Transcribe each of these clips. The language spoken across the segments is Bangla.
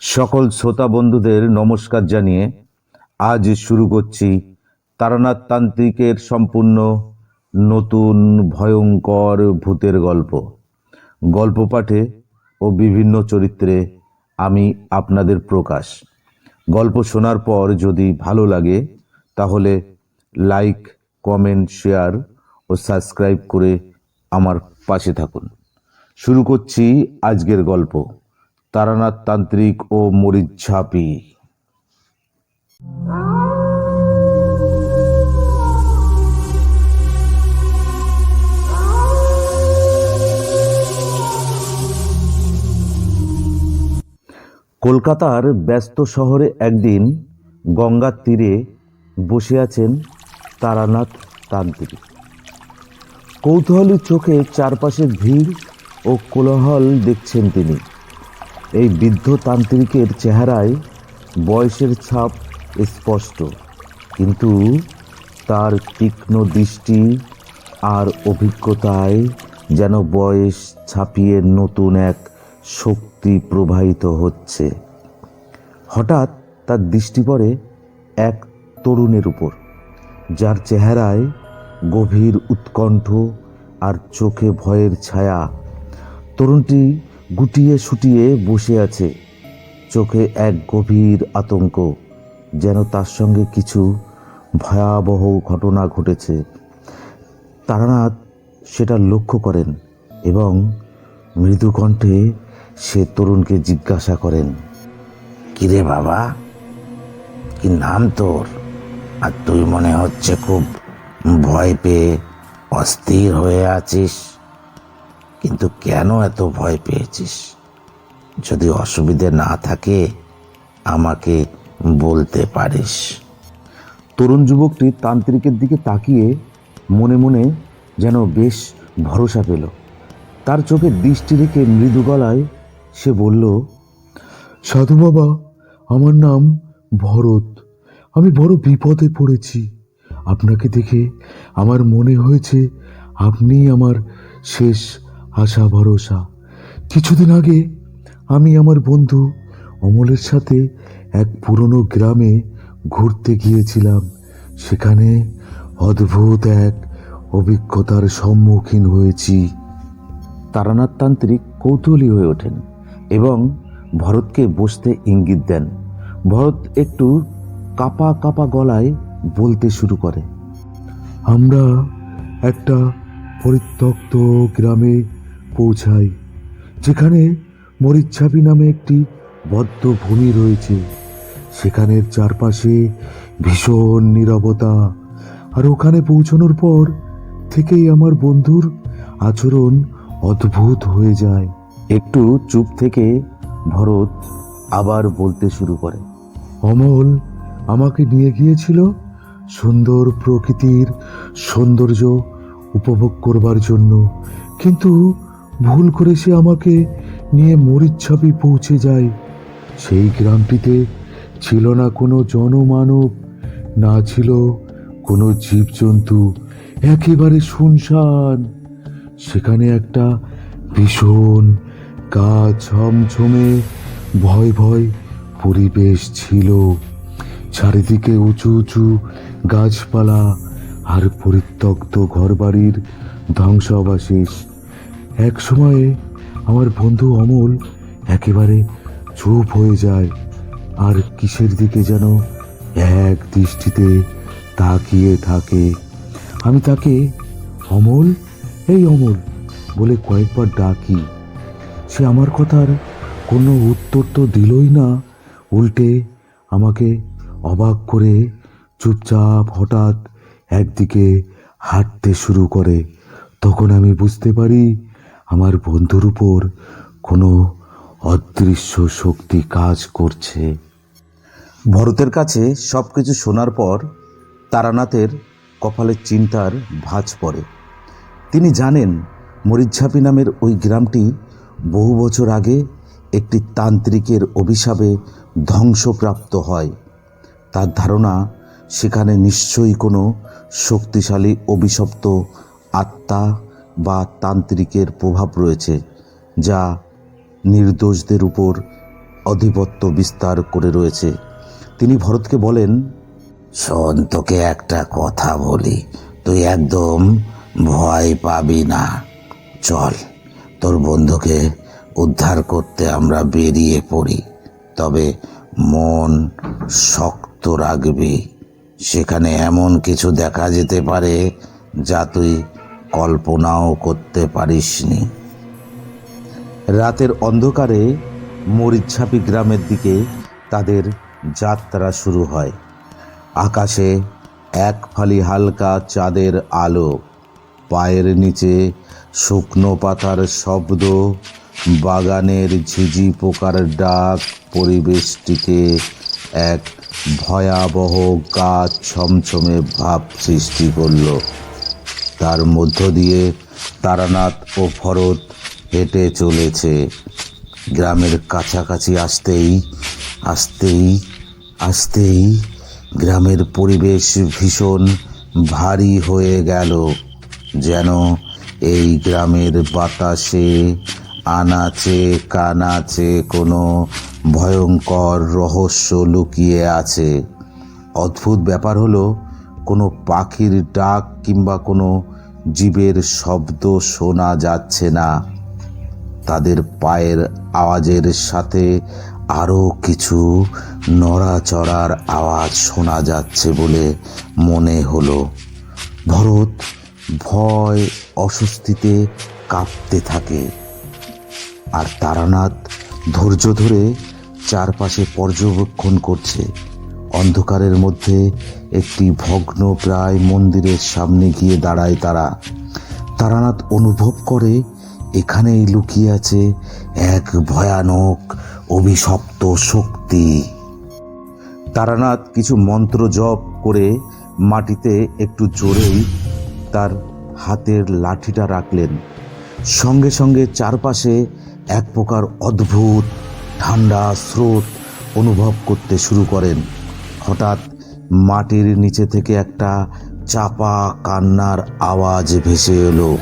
সকল শ্রোতা বন্ধুদের নমস্কার জানিয়ে আজ শুরু করছি তারানাথ তান্ত্রিকের সম্পূর্ণ নতুন ভয়ঙ্কর ভূতের গল্প। গল্প পাঠে ও বিভিন্ন চরিত্রে আমি আপনাদের প্রকাশ। গল্প শোনার পর যদি ভালো লাগে, তাহলে লাইক, কমেন্ট, শেয়ার ও সাবস্ক্রাইব করে আমার পাশে থাকুন। শুরু করছি আজকের গল্প, তারানাথ তান্ত্রিক ও মরিচ ঝাঁপি। কলকাতার ব্যস্ত শহরে একদিন গঙ্গার তীরে বসে আছেন তারানাথ তান্ত্রিক। কৌতূহলী চোখে চারপাশের ভিড় ও কোলাহল দেখছেন তিনি। এই বৃদ্ধ তান্ত্রিকের চেহারায় বয়সের ছাপ স্পষ্ট, কিন্তু তার তীক্ষ্ণ দৃষ্টি আর অভিজ্ঞতায় যেন বয়স ছাপিয়ে নতুন এক শক্তি প্রবাহিত হচ্ছে। হঠাৎ তার দৃষ্টি পড়ে এক তরুণের উপর, যার চেহারায় গভীর উৎকণ্ঠ আর চোখে ভয়ের ছায়া তরুণটি গুটিয়ে সুটিয়ে বসে আছে। চোখে এক গভীর আতঙ্ক, যেন তার সঙ্গে কিছু ভয়াবহ ঘটনা ঘটেছে। তারানাথ সেটা লক্ষ্য করেন এবং মৃদু কণ্ঠে সে তরুণকে জিজ্ঞাসা করেন কিরে বাবা? কি নাম তোর? আর তুই মনে হচ্ছে খুব ভয় পেয়ে অস্থির হয়ে আছিস? কিন্তু কেন এত ভয় পেয়েছিস? যদি অসুবিধে না থাকে আমাকে বলতে পারিস। তরুণ যুবকটি তান্ত্রিকের দিকে তাকিয়ে মনে মনে যেন বেশ ভরসা পেল। তার চোখে দৃষ্টি রেখে মৃদু গলায় সে বলল সাধু বাবা আমার নাম ভরত। আমি বড় বিপদে পড়েছি। আপনাকে দেখে আমার মনে হয়েছে আপনিই আমার শেষ আশা, ভরসা। কিছুদিন আগে আমি আমার বন্ধু অমলের সাথে এক পুরনো গ্রামে ঘুরতে গিয়েছিলাম। সেখানে অদ্ভুত এক অভিজ্ঞতার সম্মুখীন হয়েছি। তারানাথ তান্ত্রিক কৌতূহলী হয়ে ওঠেন এবং ভরতকে বসতে ইঙ্গিত দেন। ভরত একটু কাপা কাপা গলায় বলতে শুরু করে, আমরা একটা পরিত্যক্ত গ্রামে পৌঁছাই যেখানে মরিচ্ছাপি নামে একটি বদ্ধ ভূমি রয়েছে। সেখানের চারপাশে ভীষণ নীরবতা আর ওখানে পৌঁছানোর পর থেকেই আমার বন্ধুর আচরণ অদ্ভুত হয়ে যায়। একটু চুপ থেকে ভরত আবার বলতে শুরু করে। অমল আমাকে নিয়ে গিয়েছিল সুন্দর প্রকৃতির সৌন্দর্য উপভোগ করবার জন্য কিন্তু ভুল করে সে আমাকে নিয়ে মরিচ্ছাপি পৌঁছে যায়। সেই গ্রামটিতে ছিল না কোনো জনমানব, না ছিল কোনো জীবজন্তু, একেবারে শুনশান। সেখানে একটা ভীষণ গা ছমছমে ভয় ভয় পরিবেশ ছিল। চারিদিকে উঁচু উঁচু গাছপালা আর পরিত্যক্ত ঘরবাড়ির ধ্বংসাবশেষ। এক সময়ে আমার বন্ধু অমল একেবারে চুপ হয়ে যায় আর কিসের দিকে যেন এক দৃষ্টিতে তাকিয়ে থাকে। আমি তাকে, অমল? এই অমল! বলে কয়েকবার ডাকি। সে আমার কথার কোনো উত্তর তো দিলই না। উল্টে আমাকে অবাক করে চুপচাপ হঠাৎ একদিকে হাঁটতে শুরু করে। তখন আমি বুঝতে পারি আমার বন্ধুর উপর কোনো অদৃশ্য শক্তি কাজ করছে। ভরতের কাছে সব কিছু শোনার পর তারানাথের কপালে চিন্তার ভাঁজ পড়ে। তিনি জানেন, মরিচ্ছাপি নামের ওই গ্রামটি বহু বছর আগে একটি তান্ত্রিকের অভিশাপে ধ্বংসপ্রাপ্ত হয়। তার ধারণা, সেখানে নিশ্চয়ই কোনো শক্তিশালী অভিশপ্ত আত্মা বা তান্ত্রিকের প্রভাব রয়েছে, যা নির্দোষদের উপর আধিপত্য বিস্তার করে রয়েছে। তিনি ভরতকে বলেন, শোন, তোকে একটা কথা বলি। তুই একদম ভয় পাবি না। চল, তোর বন্ধুকে উদ্ধার করতে আমরা বেরিয়ে পড়ি। তবে মন শক্ত রাখবি। সেখানে এমন কিছু দেখা যেতে পারে যা তুই কল্পনাও করতে পারিসনি। রাতের অন্ধকারে মরিচ্ছাপি গ্রামের দিকে তাদের যাত্রা শুরু হয়। আকাশে এক ফালি হালকা চাঁদের আলো, পায়ের নিচে শুকনো পাতার শব্দ, বাগানের ঝিঝি পোকার ডাক, পরিবেশটিকে এক ভয়াবহ গাছ ছমছমে ভাব সৃষ্টি করল। তার মধ্য দিয়ে তারানাথ ও ভরত হেঁটে চলেছে। গ্রামের কাছাকাছি আসতেই আসতেই আসতেই গ্রামের পরিবেশ ভীষণ ভারী হয়ে গেল, যেন এই গ্রামের বাতাসে, আনাচে, কানাচে কোনো ভয়ঙ্কর রহস্য লুকিয়ে আছে। অদ্ভুত ব্যাপার হলো কোনো পাখির ডাক কিংবা কোনো জীবের শব্দ শোনা যাচ্ছে না। তাদের পায়ের আওয়াজের সাথে আরও কিছু নড়াচড়ার আওয়াজ শোনা যাচ্ছে বলে মনে হলো। ভরত ভয় অস্বস্তিতে কাঁপতে থাকে। আর তারানাথ ধৈর্য ধরে চারপাশে পর্যবেক্ষণ করছে। অন্ধকারের মধ্যে একটি ভগ্ন প্রায় মন্দিরের সামনে গিয়ে দাঁড়ায় তারা। তারানাথ অনুভব করে, এখানেই লুকিয়ে আছে এক ভয়ানক অভিশপ্ত শক্তি। তারানাথ কিছু মন্ত্র জপ করে মাটিতে একটু জোরেই তার হাতের লাঠিটা রাখলেন। সঙ্গে সঙ্গে চারপাশে এক প্রকার অদ্ভুত, ঠান্ডা স্রোত অনুভব করতে শুরু করেন। হঠাৎ মাটির নিচে থেকে একটা চাপা কান্নার আওয়াজ ভেসে এলো।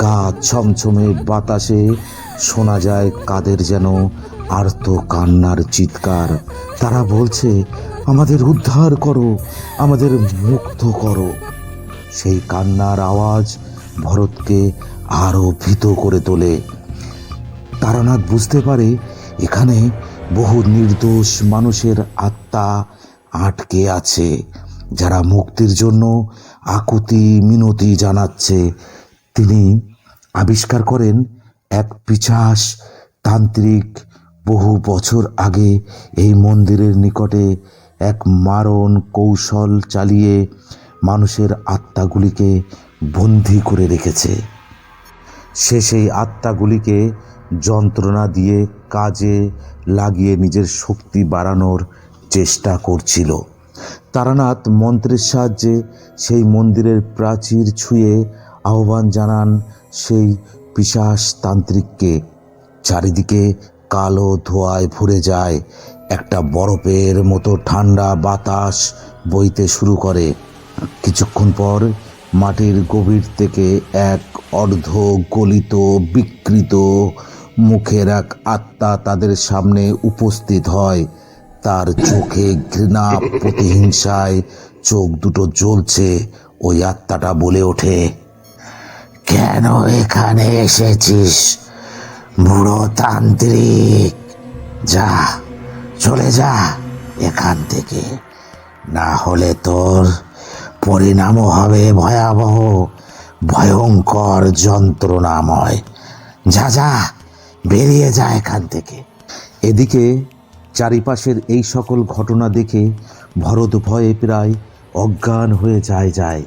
গা ছমছমে বাতাসে শোনা যায় কাদের যেন আর্ত কান্নার চিৎকার। তারা বলছে, আমাদের উদ্ধার করো, আমাদের মুক্ত করো। সেই কান্নার আওয়াজ ভরতকে আরও ভীত করে তোলে। তারানাথ বুঝতে পারে এখানে বহু নির্দোষ মানুষের আত্মা আটকে আছে, যারা মুক্তির জন্য আকুতি, মিনতি জানাচ্ছে। তিনি আবিষ্কার করেন এক পিছাস তান্ত্রিক বহু বছর আগে এই মন্দিরের নিকটে এক মারণ কৌশল চালিয়ে মানুষের আত্মাগুলিকে বন্দি করে রেখেছে। সে সেই আত্মাগুলিকে যন্ত্রণা দিয়ে কাজে লাগিয়ে নিজের শক্তি বাড়ানোর চেষ্টা করছিল। তারানাথ মন্ত্রের সাহায্যে সেই মন্দিরের প্রাচীর ছুঁয়ে আহ্বান জানান সেই পিশাস তান্ত্রিককে, চারিদিকে কালো ধোঁয়ায় ভরে যায়, একটা বরফের মতো ঠান্ডা বাতাস বইতে শুরু করে। কিছুক্ষণ পর মাটির গভীর থেকে এক অর্ধ গলিত বিকৃত মুখের এক আত্মা তাদের সামনে উপস্থিত হয়। তার চোখে ঘৃণা, প্রতিহিংসায় চোখ দুটো জ্বলছে, ওই আত্মাটা বলে ওঠে, কেন এখানে এসেছিস বুড়ো তান্ত্রিক যা, চলে যা এখান থেকে। না হলে তোর পরিণামও হবে ভয়াবহ, ভয়ঙ্কর যন্ত্রণাময়। যা যা, বেরিয়ে যা এখান থেকে। এদিকে চারিপাশের এই সকল ঘটনা দেখে ভরত ভয়ে প্রায় অজ্ঞান হয়ে যায় যায়।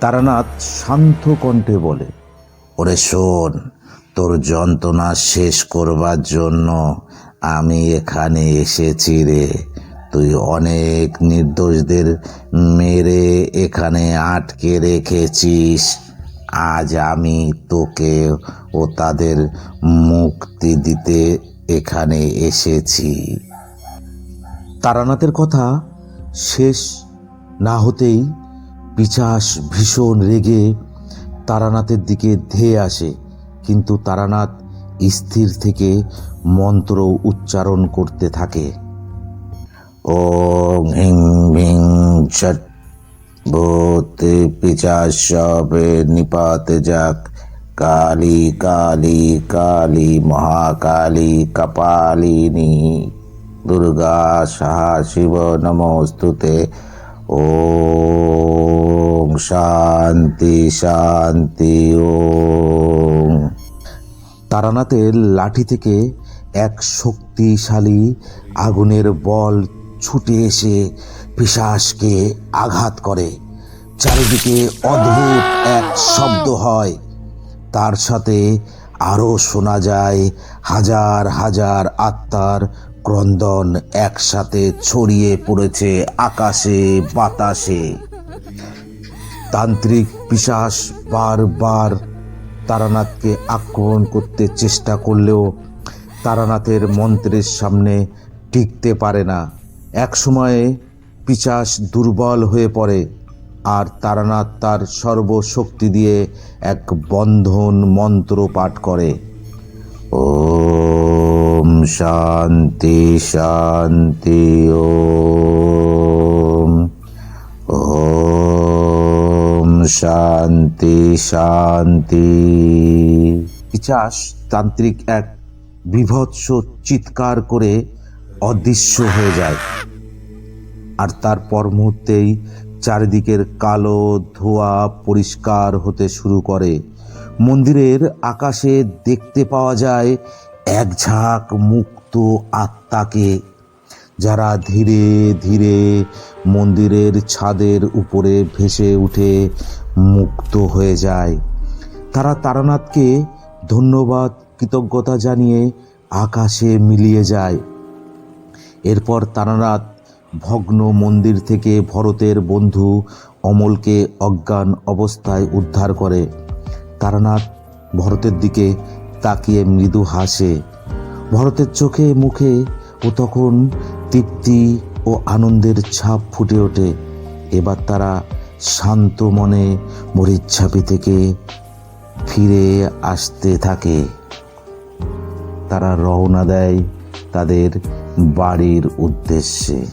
তারানাথ শান্ত কণ্ঠে বলে, ওরে শোন, তোর যন্ত্রণা শেষ করবার জন্য আমি এখানে এসেছি রে। তুই অনেক নির্দোষদের মেরে এখানে আটকে রেখেছিস। আজ আমি তোকে ও তাদের মুক্তি দিতে এখানে এসেছি। তারানাথের কথা শেষ না হতেই পিচাস ভীষণ রেগে তারানাথের দিকে ধেয়ে আসে। কিন্তু তারানাথ স্থির থেকে মন্ত্র উচ্চারণ করতে থাকে। ওম হিং ভিং ছট ভূতে পিচাস সবে নিপাতে যাক কালী কালী কালী মহাকালী কপালিনী দুর্গা সাহা শিব নমস্তুতে ওম শান্তি শান্তি ওম তারানাথের লাঠি থেকে এক শক্তিশালী আগুনের বল ছুটে এসে পিশাসকে আঘাত করে। চারিদিকে অদ্ভুত এক শব্দ হয়। তার সাথে আরও শোনা যায় হাজার হাজার আত্মার ক্রন্দন একসাথে ছড়িয়ে পড়েছে আকাশে, বাতাসে। তান্ত্রিক পিশাস বারবার তারানাথকে আক্রমণ করতে চেষ্টা করলেও তারানাথের মন্ত্রের সামনে টিকতে পারে না। এক সময়ে পিচাস দুর্বল হয়ে পড়ে আর তারানাথ তার সর্বশক্তি দিয়ে এক বন্ধন মন্ত্র পাঠ করে। ওম শান্তি শান্তি, ওম। ওম শান্তি শান্তি। পিচাস তান্ত্রিক এক বিভৎস চিৎকার করে অদৃশ্য হয়ে যায়। আর তারপর মুহূর্তেই চারিদিকের কালো ধোয়া পরিষ্কার হতে শুরু করে। মন্দিরের আকাশে দেখতে পাওয়া যায় এক ঝাঁক মুক্ত আত্মাকে, যারা ধীরে ধীরে মন্দিরের ছাদের উপরে ভেসে উঠে মুক্ত হয়ে যায়। তারা তারানাথকে ধন্যবাদ, কৃতজ্ঞতা জানিয়ে আকাশে মিলিয়ে যায়। এরপর তারানাথ ভগ্ন মন্দির থেকে ভরতের বন্ধু অমলকে অজ্ঞান অবস্থায় উদ্ধার করে। তারানাথ ভরতের দিকে তাকিয়ে মৃদু হাসে। ভরতের চোখে মুখে ও তখন তৃপ্তি ও আনন্দের ছাপ ফুটে ওঠে। এবার তারা শান্ত মনে মরিচ্ছাপি থেকে ফিরে আসতে থাকে। তারা রওনা দেয় তাদের বাড়ির উদ্দেশ্যে।